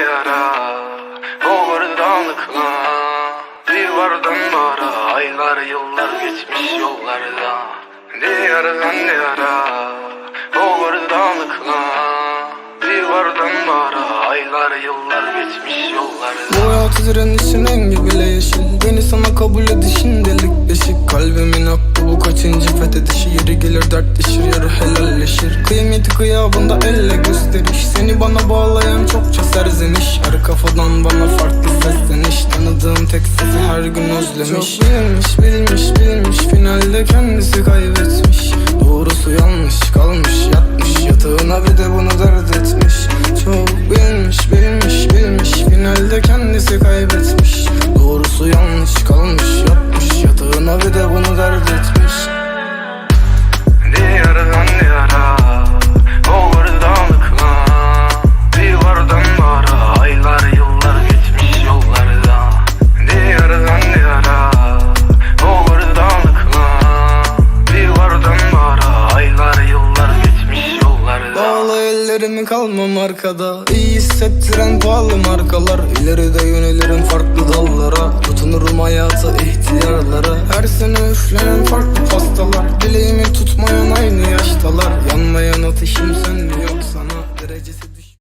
yara O vardanlıkla Bir vardan bara Aylar yıllar geçmiş yollarda. Ne yaradan ne yara O vardanlıkla Bir vardan bara Aylar yıllar geçmiş yollarda. Bu hayatı direnişin rengi bile yeşil. Beni sana kabul edişin delik deşik. Kalbimin hakkı bu kaçıncı fethedişi? Yeri gelir dertleşir yarı helalleşir. Kıymeti kıyabında elle gösteriş. Seni bana bağlayan çokça serzeniş Her kafadan bana farklı sesleniş Tanıdığım tek sesi her gün özlemiş. Çok bilmiş bilmiş bilmiş. Finalde kendisi kaybetmiş. Doğrusu yanlış kalmış. Yatmış Yatağına bir de bunu dert etmiş. Çok bilmiş bilmiş bilmiş. Finalde kendisi kaybetmiş Bağla ellerimi kalmam arkada. İyi hissettiren pahalı markalar. İleride yönelirim farklı dallara. Tutunurum hayata ihtiyarlara. Her sene üflenen farklı pastalar. Dileğimi tutmayan aynı yaştalar. Yanmayan ateşim sen